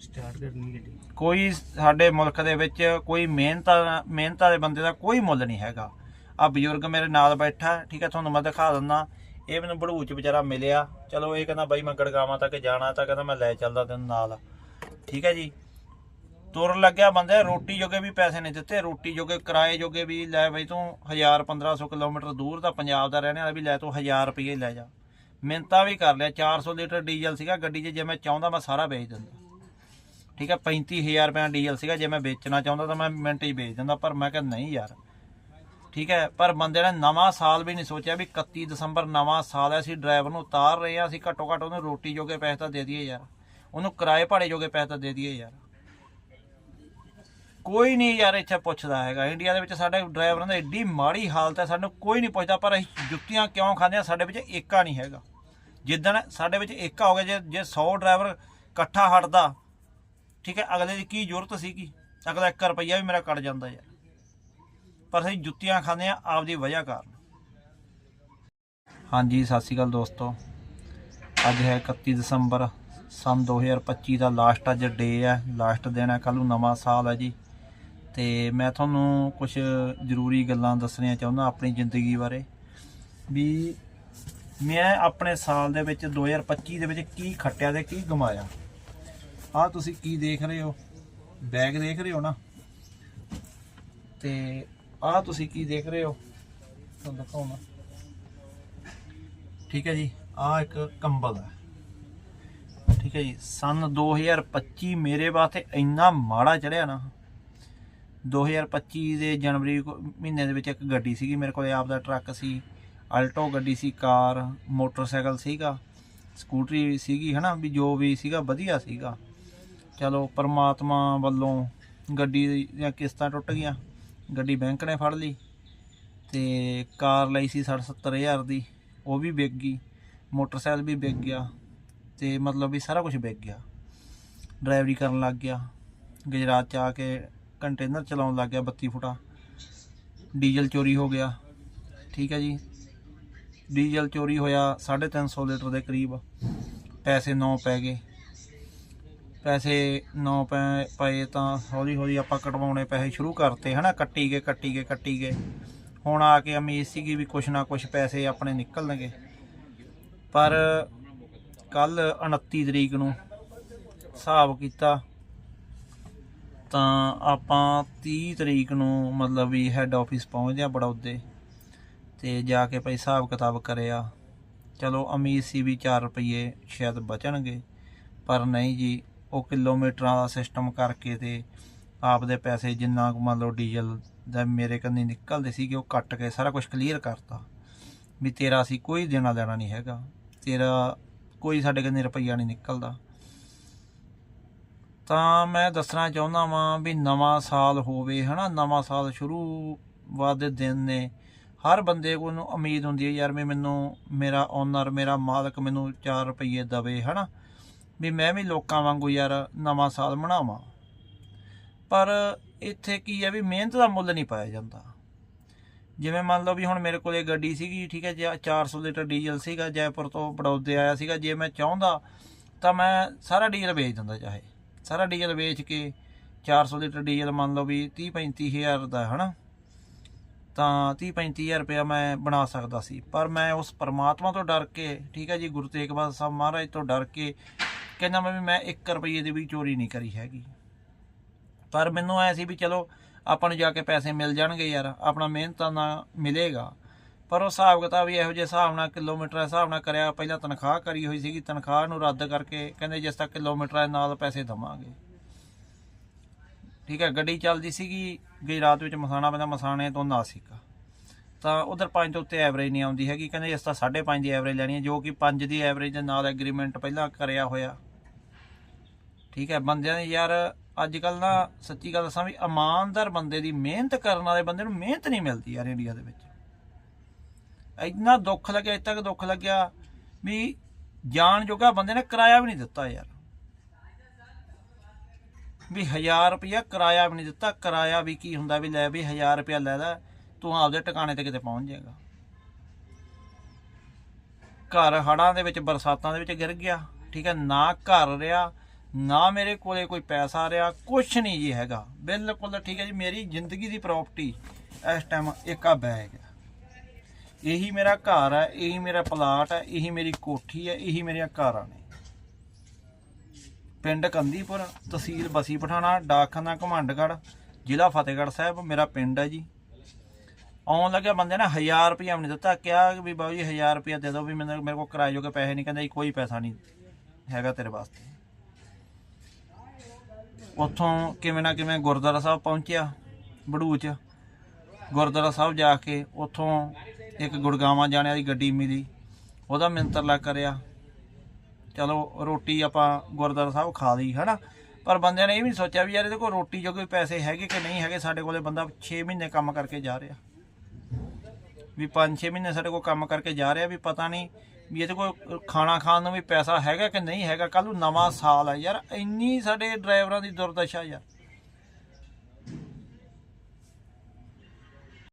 Start ਕਰਨੀ ਗੱਡੀ। ਕੋਈ ਸਾਡੇ ਮੁਲਕ ਦੇ ਵਿੱਚ ਕੋਈ ਮਿਹਨਤਾਂ ਮਿਹਨਤਾਂ ਦੇ ਬੰਦੇ ਦਾ ਕੋਈ ਮੁੱਲ ਨਹੀਂ ਹੈਗਾ। ਆ ਬਜ਼ੁਰਗ ਮੇਰੇ ਨਾਲ ਬੈਠਾ, ਠੀਕ ਹੈ, ਤੁਹਾਨੂੰ ਮੈਂ ਦਿਖਾ ਦਿੰਦਾ। ਇਹ ਮੈਨੂੰ ਬੜੂਚ ਵਿਚਾਰਾ ਮਿਲਿਆ। ਚਲੋ ਇਹ ਕਹਿੰਦਾ ਬਾਈ ਮੈਂ ਗੜਗਾਵਾਂ ਤੱਕ ਜਾਣਾ, ਤਾਂ ਕਹਿੰਦਾ ਮੈਂ ਲੈ ਚੱਲਦਾ ਤੈਨੂੰ ਨਾਲ। ਠੀਕ ਹੈ ਜੀ। ਤੁਰਨ ਲੱਗਿਆ ਬੰਦੇ, ਰੋਟੀ ਜੋਗੇ ਵੀ ਪੈਸੇ ਨਹੀਂ ਦਿੱਤੇ। ਰੋਟੀ ਜੋਗੇ, ਕਿਰਾਏ ਜੋਗੇ ਵੀ ਲੈ ਬਈ ਤੂੰ 1000 1500 ਕਿਲੋਮੀਟਰ ਦੂਰ ਦਾ ਪੰਜਾਬ ਦਾ ਰਹਿਣ ਵਾਲਾ ਵੀ ਲੈ ਤੂੰ 1000 ਰੁਪਏ ਲੈ ਜਾ। ਮਿੰਤਾ ਵੀ ਕਰ ਲਿਆ 400 ਲੀਟਰ ਡੀਜ਼ਲ ਸੀਗਾ, ਗੱਡੀ 'ਚ ਜੇ ਮੈਂ ਚਾਹੁੰਦਾ ਮੈਂ ਸਾਰਾ ਵੇਚ ਦਿੰਦਾ। ਠੀਕ ਹੈ 35000 ਰੁਪਏ ਦਾ ਡੀਜ਼ਲ ਸੀਗਾ, ਜੇ ਮੈਂ ਵੇਚਣਾ ਚਾਹੁੰਦਾ ਤਾਂ ਮੈਂ ਮਿੰਟ ਹੀ ਵੇਚ ਦਿੰਦਾ, ਪਰ ਮੈਂ ਕਿਹਾ ਨਹੀਂ ਯਾਰ। ਠੀਕ ਹੈ, ਪਰ ਬੰਦੇ ਨੇ ਨਵਾਂ ਸਾਲ ਵੀ ਨਹੀਂ ਸੋਚਿਆ ਵੀ 31 ਦਸੰਬਰ ਨਵਾਂ ਸਾਲ ਹੈ, ਅਸੀਂ ਡਰਾਈਵਰ ਨੂੰ ਉਤਾਰ ਰਹੇ ਹਾਂ, ਅਸੀਂ ਘੱਟੋ ਘੱਟ ਉਹਨੂੰ ਰੋਟੀ ਜੋਗੇ ਪੈਸੇ ਤਾਂ ਦੇ ਦਈਏ ਯਾਰ। ਉਹਨੂੰ ਕਿਰਾਏ ਭਾੜੇ ਜੋਗੇ ਪੈਸੇ ਤਾਂ ਦੇ ਦਈਏ ਯਾਰ। ਕੋਈ ਨਹੀਂ ਯਾਰ ਇੱਥੇ ਪੁੱਛਦਾ ਹੈਗਾ। ਇੰਡੀਆ ਦੇ ਵਿੱਚ ਸਾਡੇ ਡਰਾਈਵਰਾਂ ਦਾ ਏਡੀ ਮਾੜੀ ਹਾਲਤ ਹੈ, ਸਾਨੂੰ ਕੋਈ ਨਹੀਂ ਪੁੱਛਦਾ, ਪਰ ਅਸੀਂ ਜੁੱਤੀਆਂ ਕਿਉਂ ਖਾਂਦੇ ਆ ਸਾਡੇ ਵਿੱਚ ਏਕਾ ਨਹੀਂ ਹੈਗਾ। ਜਿੱਦਣ ਸਾਡੇ ਵਿੱਚ ਏਕਾ ਹੋ ਗਿਆ, ਜੇ ਜੇ 100 ਡਰਾਈਵਰ ਇਕੱਠਾ ਹਟਦਾ ਠੀਕ ਹੈ, ਅਗਲੇ ਦੀ ਕੀ ਜ਼ਰੂਰਤ ਸੀਗੀ? ਅਗਲਾ 1 ਰੁਪਈਆ ਵੀ ਮੇਰਾ ਕੱਟ ਜਾਂਦਾ ਯਾਰ। ਪਰ ਅਸੀਂ ਜੁੱਤੀਆਂ ਖਾਂਦੇ ਆ ਆਪਦੀ ਵਜ੍ਹਾ ਕਾਰਨ। ਹਾਂਜੀ, ਸਤਿ ਸ਼੍ਰੀ ਅਕਾਲ ਦੋਸਤੋ। ਅੱਜ ਹੈ 31 ਦਸੰਬਰ, ਸਨ 2025 ਦਾ ਲਾਸਟ ਅੱਜ ਡੇ ਹੈ। ਲਾਸਟ ਦਿਨ ਹੈ ਕੱਲ ਨੂੰ ਨਵਾਂ ਸਾਲ ਹੈ ਜੀ। ਤੇ ਮੈਂ ਤੁਹਾਨੂੰ ਕੁਝ ਜ਼ਰੂਰੀ ਗੱਲਾਂ ਦੱਸਣੀਆਂ ਚਾਹੁੰਦਾ ਆਪਣੀ ਜ਼ਿੰਦਗੀ ਬਾਰੇ। ਵੀ ਮੈਂ ਆਪਣੇ ਸਾਲ ਦੇ ਵਿੱਚ 2025 ਦੇ ਵਿੱਚ ਕੀ ਖੱਟਿਆ ਤੇ ਕੀ ਗਮਾਇਆ? ਆਹ ਤੁਸੀਂ ਕੀ ਦੇਖ ਰਹੇ ਹੋ? ਬੈਗ ਦੇਖ ਰਹੇ ਹੋ ਨਾ? ਤੇ ਆਹ ਤੁਸੀਂ ਕੀ ਦੇਖ ਰਹੇ ਹੋ? ਤੁਹਾਨੂੰ ਦਿਖਾਉਣਾ ਠੀਕ ਹੈ ਜੀ, ਆਹ ਇੱਕ ਕੰਬਲ ਹੈ। ਠੀਕ ਹੈ ਜੀ, ਸਨ 2025 ਮੇਰੇ ਵਾਸਤੇ ਇੰਨਾ ਮਾੜਾ ਚੜਿਆ ਨਾ। 2025 ਦੇ ਜਨਵਰੀ ਕੋ- ਮਹੀਨੇ ਦੇ ਵਿੱਚ ਇੱਕ ਗੱਡੀ ਸੀਗੀ, ਮੇਰੇ ਕੋਲੇ ਆਪ ਦਾ ਟਰੱਕ ਸੀ, ਅਲਟੋ ਗੱਡੀ ਸੀ, ਕਾਰ, ਮੋਟਰਸਾਈਕਲ ਸੀਗਾ, ਸਕੂਟਰੀ ਸੀਗੀ, ਹਨਾ, ਵੀ ਜੋ ਵੀ ਸੀਗਾ, ਵਧੀਆ ਸੀਗਾ। ਚਲੋ ਪਰਮਾਤਮਾ ਵੱਲੋਂ ਗੱਡੀ ਦੀਆਂ ਕਿਸ਼ਤਾਂ ਟੁੱਟ ਗਈਆਂ, ਗੱਡੀ ਬੈਂਕ ਨੇ ਫੜ ਲਈ ਤੇ ਕਾਰ ਲਈ ਸੀ 60 70000 ਦੀ, ਉਹ ਵੀ ਵਿਕ ਗਈ, ਮੋਟਰਸਾਈਕਲ ਵੀ ਵਿਕ ਗਿਆ ਤੇ ਮਤਲਬ ਵੀ ਸਾਰਾ ਕੁਝ ਵਿਕ ਗਿਆ। ਡਰਾਈਵਰੀ ਕਰਨ ਲੱਗ ਗਿਆ, ਗੁਜਰਾਤ ਚ ਆ ਕੇ ਕੰਟੇਨਰ ਚਲਾਉਣ ਲੱਗ ਗਿਆ 32 ਫੁੱਟਾ, ਡੀਜ਼ਲ ਚੋਰੀ ਹੋ ਗਿਆ, ਠੀਕ ਹੈ ਜੀ। ਡੀਜ਼ਲ ਚੋਰੀ ਹੋਇਆ 350 ਲੀਟਰ ਦੇ ਕਰੀਬ, ਪੈਸੇ 9 ਪੈ ਗਏ। ਪੈਸੇ 9 ਪੈ, ਪਏ ਤਾਂ ਹੌਲੀ ਹੌਲੀ ਆਪਾਂ ਕਟਵਾਉਣੇ ਪੈਸੇ ਸ਼ੁਰੂ ਕਰਤੇ, ਹਨਾ? ਕੱਟੀ ਗਏ ਕੱਟੀ ਗਏ ਕੱਟੀ ਗਏ। ਹੁਣ ਆ ਕੇ ਉਮੀਦ ਸੀਗੀ ਵੀ ਕੁਛ ਨਾ ਕੁਛ ਪੈਸੇ ਆਪਣੇ ਨਿਕਲਣਗੇ। ਪਰ ਕੱਲ 29 ਤਰੀਕ ਨੂੰ ਹਿਸਾਬ ਕੀਤਾ ਤਾਂ ਆਪਾਂ 30 ਤਰੀਕ ਨੂੰ ਮਤਲਬ ਵੀ ਹੈੱਡ ਆਫਿਸ ਪਹੁੰਚਦੇ ਆ ਬੜੌਦੇ ਤੇ ਜਾ ਕੇ ਭਾਈ ਹਿਸਾਬ ਕਿਤਾਬ ਕਰਿਆ। ਚਲੋ ਉਮੀਦ ਸੀ ਵੀ 4 ਰੁਪਏ ਸ਼ਾਇਦ ਬਚਣਗੇ, ਪਰ ਨਹੀਂ ਜੀ ਉਹ ਕਿਲੋਮੀਟਰਾਂ ਦਾ ਸਿਸਟਮ ਕਰਕੇ ਤੇ ਆਪਦੇ ਪੈਸੇ ਜਿੰਨਾ ਕੁ ਮੰਨ ਲਓ ਡੀਜ਼ਲ ਦਾ ਮੇਰੇ ਕੰਨੀ ਨਿਕਲਦੇ ਸੀਗੇ, ਉਹ ਕੱਟ ਕੇ ਸਾਰਾ ਕੁਝ ਕਲੀਅਰ ਕਰਤਾ। ਵੀ ਤੇਰਾ ਅਸੀਂ ਕੋਈ ਦੇਣਾ ਲੈਣਾ ਨਹੀਂ ਹੈਗਾ। ਤੇਰਾ ਕੋਈ ਸਾਡੇ ਕੰਨੀ ਰੁਪਈਆ ਨਹੀਂ ਨਿਕਲਦਾ। ਤਾਂ ਮੈਂ ਦੱਸਣਾ ਚਾਹੁੰਦਾ ਵਾਂ ਵੀ ਨਵਾਂ ਸਾਲ ਹੋਵੇ, ਹਨਾ, ਨਵਾਂ ਸਾਲ ਸ਼ੁਰੂਆਤ ਦੇ ਦਿਨ ਨੇ। ਹਰ ਬੰਦੇ ਕੋਲ ਨੂੰ ਉਮੀਦ ਹੁੰਦੀ ਹੈ, ਯਾਰ ਵੀ ਮੈਨੂੰ ਮੇਰਾ ਓਨਰ ਮੇਰਾ ਮਾਲਕ ਮੈਨੂੰ 4 ਰੁਪਏ ਦਵੇ, ਹਨਾ। ਵੀ ਮੈਂ ਵੀ ਲੋਕਾਂ ਵਾਂਗੂ ਯਾਰ ਨਵਾਂ ਸਾਲ ਮਨਾਵਾਂ। ਪਰ ਇੱਥੇ ਕੀ ਹੈ ਵੀ ਮਿਹਨਤ ਦਾ ਮੁੱਲ ਨਹੀਂ ਪਾਇਆ ਜਾਂਦਾ। ਜਿਵੇਂ ਮੰਨ ਲਓ ਵੀ ਹੁਣ ਮੇਰੇ ਕੋਲੇ ਗੱਡੀ ਸੀਗੀ, ਠੀਕ ਹੈ, ਜੇ 400 ਲੀਟਰ ਡੀਜ਼ਲ ਸੀਗਾ, ਜੈਪੁਰ ਤੋਂ ਬੜੌਦੇ ਆਇਆ ਸੀਗਾ, ਜੇ ਮੈਂ ਚਾਹੁੰਦਾ ਤਾਂ ਮੈਂ ਸਾਰਾ ਡੀਜ਼ਲ ਵੇਚ ਦਿੰਦਾ ਚਾਹੇ। ਸਾਰਾ ਡੀਜ਼ਲ ਵੇਚ ਕੇ 400 ਲੀਟਰ ਡੀਜ਼ਲ ਮੰਨ ਲਓ ਵੀ 30 35000 ਦਾ, ਹਨਾ? ਤਾਂ 30 35000 ਰੁਪਇਆ ਮੈਂ ਬਣਾ ਸਕਦਾ ਸੀ। ਪਰ ਮੈਂ ਉਸ ਪਰਮਾਤਮਾ ਤੋਂ ਡਰ ਕੇ, ਠੀਕ ਹੈ ਜੀ, ਗੁਰੂ ਤੇਗ ਬਹਾਦਰ ਸਾਹਿਬ ਮਹਾਰਾਜ ਤੋਂ ਡਰ ਕੇ ਕਹਿੰਦਾ ਮੈਂ ਵੀ ਮੈਂ 1 ਰੁਪਏ ਦੀ ਵੀ ਚੋਰੀ ਨਹੀਂ ਕਰੀ ਹੈਗੀ। ਪਰ ਮੈਨੂੰ ਐ ਸੀ ਵੀ ਚਲੋ, ਆਪਾਂ ਨੂੰ ਜਾ ਕੇ ਪੈਸੇ ਮਿਲ ਜਾਣਗੇ ਯਾਰ, ਆਪਣਾ ਮਿਹਨਤਾਂ ਨਾਲ ਮਿਲੇਗਾ। ਪਰ ਉਹ ਹਿਸਾਬ ਕਿਤਾਬ ਵੀ ਇਹੋ ਜਿਹੇ ਹਿਸਾਬ ਨਾਲ, ਕਿਲੋਮੀਟਰ ਹਿਸਾਬ ਨਾਲ ਕਰਿਆ, ਪਹਿਲਾਂ ਤਨਖਾਹ ਕਰੀ ਹੋਈ ਸੀਗੀ, ਤਨਖਾਹ ਨੂੰ ਰੱਦ ਕਰਕੇ ਕਹਿੰਦੇ ਜਿਸ ਤੱਕ ਕਿਲੋਮੀਟਰਾਂ ਨਾਲ ਪੈਸੇ ਦਵਾਂਗੇ। ਠੀਕ ਹੈ, ਗੱਡੀ ਚੱਲਦੀ ਸੀਗੀ ਗਈ ਰਾਤ ਵਿੱਚ ਮਸਾਣਾ ਪੈਂਦਾ, ਮਸਾਣੇ ਤੋਂ ਨਾਸਿਕ। ਤਾਂ ਉਧਰ 5 ਤੋਂ ਉੱਤੇ ਐਵਰੇਜ ਨਹੀਂ ਆਉਂਦੀ ਹੈਗੀ, ਕਹਿੰਦੇ ਇਸ ਤਾਂ 5.5 ਦੀ ਐਵਰੇਜ ਲੈਣੀ ਹੈ, ਜੋ ਕਿ 5 ਦੀ ਐਵਰੇਜ ਦੇ ਨਾਲ ਐਗਰੀਮੈਂਟ ਪਹਿਲਾਂ ਕਰਿਆ ਹੋਇਆ। ਠੀਕ ਹੈ, ਬੰਦਿਆਂ ਨੇ ਯਾਰ ਅੱਜ ਕੱਲ ਨਾ ਸੱਚੀ ਗੱਲ ਦੱਸਾਂ ਵੀ ਇਮਾਨਦਾਰ ਬੰਦੇ ਦੀ ਮਿਹਨਤ ਕਰਨ ਵਾਲੇ ਬੰਦੇ ਨੂੰ ਮਿਹਨਤ ਨਹੀਂ ਮਿਲਦੀ ਯਾਰ ਇੰਡੀਆ ਦੇ ਵਿੱਚ। ਇੰਨਾ ਦੁੱਖ ਲੱਗਿਆ, ਇੱਥੇ ਤੱਕ ਦੁੱਖ ਲੱਗਿਆ ਵੀ ਜਾਣ ਜੋਗਾ ਬੰਦੇ ਨੇ ਕਿਰਾਇਆ ਵੀ ਨਹੀਂ ਦਿੱਤਾ ਯਾਰ। ਵੀ 1000 ਰੁਪਇਆ ਕਿਰਾਇਆ ਵੀ ਨਹੀਂ ਦਿੱਤਾ, ਕਿਰਾਇਆ ਵੀ ਕੀ ਹੁੰਦਾ ਵੀ ਲੈ ਵੀ 1000 ਰੁਪਇਆ ਲੈ ਲੈ, ਤੂੰ ਆਪਦੇ ਟਿਕਾਣੇ ਤੇ ਕਿਤੇ ਪਹੁੰਚ ਜਾਏਗਾ। ਘਰ ਹੜਾਂ ਦੇ ਵਿੱਚ, ਬਰਸਾਤਾਂ ਦੇ ਵਿੱਚ ਗਿਰ ਗਿਆ, ਠੀਕ ਹੈ, ਨਾ ਘਰ ਰਿਹਾ ਨਾ ਮੇਰੇ ਕੋਲੇ ਕੋਈ ਪੈਸਾ ਰਿਹਾ, ਕੁਛ ਨਹੀਂ ਜੀ ਹੈਗਾ। ਬਿਲਕੁਲ ਠੀਕ ਹੈ ਜੀ, ਮੇਰੀ ਜ਼ਿੰਦਗੀ ਦੀ ਪ੍ਰਾਪਰਟੀ ਇਸ ਟਾਈਮ ਇੱਕ ਆ ਬੈਗ ਹੈ ਇਹੀ ਮੇਰਾ ਘਰ ਹੈ, ਇਹੀ ਮੇਰਾ ਪਲਾਟ ਹੈ, ਇਹੀ ਮੇਰੀ ਕੋਠੀ ਹੈ, ਇਹੀ ਮੇਰੀਆਂ ਘਰਾਂ ਨੇ। ਪਿੰਡ ਕੰਦੀਪੁਰ, ਤਹਿਸੀਲ ਬਸੀ ਪਠਾਣਾ, ਡਾਕਖਾਨਾ ਘਮੰਡਗੜ ਜ਼ਿਲ੍ਹਾ ਫਤਿਹਗੜ੍ਹ ਸਾਹਿਬ, ਮੇਰਾ ਪਿੰਡ ਹੈ ਜੀ। ਆਉਣ ਲੱਗਿਆ ਬੰਦੇ ਨੇ 1000 ਰੁਪਇਆ ਵੀ ਨਹੀਂ ਦਿੱਤਾ, ਕਿਹਾ ਵੀ ਬਾਬੂ ਜੀ 1000 ਰੁਪਇਆ ਦੇ ਦਿਓ ਵੀ ਮੈਨੂੰ, ਮੇਰੇ ਕੋਲ ਕਿਰਾਏ ਜੋਗੇ ਪੈਸੇ ਨਹੀਂ, ਕਹਿੰਦਾ ਜੀ ਕੋਈ ਪੈਸਾ ਨਹੀਂ ਹੈਗਾ ਤੇਰੇ ਵਾਸਤੇ। ਉੱਥੋਂ ਕਿਵੇਂ ਨਾ ਕਿਵੇਂ ਗੁਰਦੁਆਰਾ ਸਾਹਿਬ ਪਹੁੰਚਿਆ, ਬੜੂਚ। ਗੁਰਦੁਆਰਾ ਸਾਹਿਬ ਜਾ ਕੇ ਉੱਥੋਂ ਇੱਕ ਗੁੜਗਾਵਾਂ ਜਾਣੇ ਦੀ ਗੱਡੀ ਮਿਲੀ। ਉਹਦਾ ਮਿੰਤਰਲਾ ਕਰਿਆ, ਚਲੋ, ਰੋਟੀ ਆਪਾਂ ਗੁਰਦੁਆਰਾ ਸਾਹਿਬ ਖਾ ਲਈ, ਹਨਾ? ਪਰ ਬੰਦਿਆਂ ਨੇ ਇਹ ਵੀ ਸੋਚਿਆ ਵੀ ਯਾਰ ਇਹਦੇ ਕੋਲ ਰੋਟੀ ਜੋ ਕੋਈ ਪੈਸੇ ਹੈਗੇ ਕਿ ਨਹੀਂ ਹੈਗੇ, ਸਾਡੇ ਕੋਲੇ ਬੰਦਾ 6 ਮਹੀਨੇ ਕੰਮ ਕਰਕੇ ਜਾ ਰਿਹਾ। ਵੀ 5-6 ਮਹੀਨੇ ਸਾਡੇ ਕੋਲ ਕੰਮ ਕਰਕੇ ਜਾ ਰਿਹਾ ਵੀ ਪਤਾ ਨਹੀਂ ਵੀ ਇਹਦੇ ਕੋਲ ਖਾਣਾ ਖਾਣ ਨੂੰ ਵੀ ਪੈਸਾ ਹੈਗਾ ਕਿ ਨਹੀਂ ਹੈਗਾ। ਕੱਲ ਨੂੰ ਨਵਾਂ ਸਾਲ ਹੈ ਯਾਰ। ਇੰਨੀ ਸਾਡੇ ਡਰਾਈਵਰਾਂ ਦੀ ਦੁਰਦਸ਼ਾ ਯਾਰ।